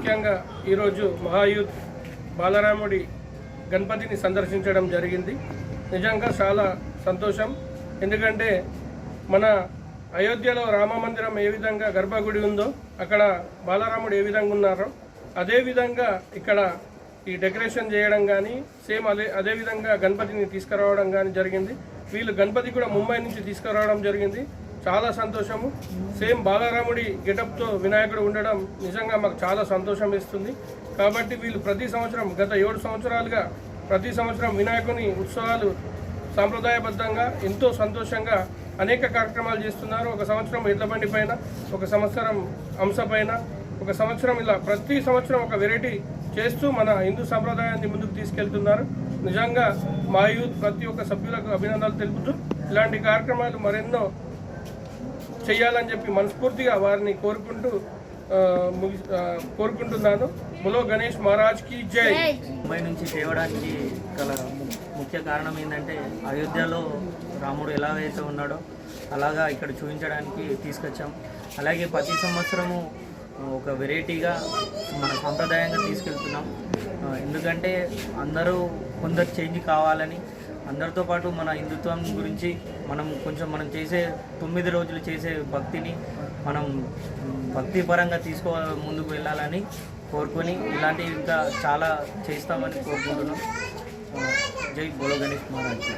ముఖ్యంగా ఈరోజు మహాయూత్ బాలరాముడి గణపతిని సందర్శించడం జరిగింది. నిజంగా చాలా సంతోషం. ఎందుకంటే మన అయోధ్యలో రామ మందిరం ఏ విధంగా గర్భగుడి ఉందో అక్కడ బాలరాముడు ఏ విధంగా ఉన్నారో అదేవిధంగా ఇక్కడ ఈ డెకరేషన్ చేయడం కానీ సేమ్ అదే అదే విధంగా గణపతిని తీసుకురావడం కానీ జరిగింది. వీళ్ళు గణపతి కూడా ముంబై నుంచి తీసుకురావడం జరిగింది. చాలా సంతోషము. సేమ్ బాలరాముడి గెటప్తో వినాయకుడు ఉండడం నిజంగా మాకు చాలా సంతోషం ఇస్తుంది. కాబట్టి వీళ్ళు ప్రతి సంవత్సరం గత ఏడు సంవత్సరాలుగా ప్రతి సంవత్సరం వినాయకుని ఉత్సవాలు సాంప్రదాయబద్ధంగా ఎంతో సంతోషంగా అనేక కార్యక్రమాలు చేస్తున్నారు. ఒక సంవత్సరం ఎడ్లబండి పైన ఒక సంవత్సరం అంశ పైన ఒక సంవత్సరం ఇలా ప్రతి సంవత్సరం ఒక వెరైటీ చేస్తూ మన హిందూ సాంప్రదాయాన్ని ముందుకు తీసుకెళ్తున్నారు. నిజంగా మా యూత్ ప్రతి ఒక్క సభ్యులకు అభినందనలు తెలుపుతూ ఇలాంటి కార్యక్రమాలు మరెన్నో చేయాలని చెప్పి మనస్ఫూర్తిగా వారిని కోరుకుంటూ కోరుకుంటున్నాను. బులో గణేష్ మహారాజ్కి జై. ముంబై నుంచి తేవడానికి గల ముఖ్య కారణం ఏంటంటే అయోధ్యలో రాముడు ఎలాగైతే ఉన్నాడో అలాగా ఇక్కడ చూపించడానికి తీసుకొచ్చాం. అలాగే ప్రతి సంవత్సరము ఒక వెరైటీగా మన సాంప్రదాయంగా తీసుకెళ్తున్నాం. ఎందుకంటే అందరూ కొందరు చేంజ్ కావాలని అందరితో పాటు మన హిందుత్వం గురించి మనం కొంచెం మనం చేసే తొమ్మిది రోజులు చేసే భక్తిని మనం భక్తి పరంగా తీసుకో ముందుకు వెళ్ళాలని కోరుకొని ఇలాంటివి ఇంకా చాలా చేస్తామని కోరుకుంటున్నాం. జై బోలో గణేష్ మహారాజ్.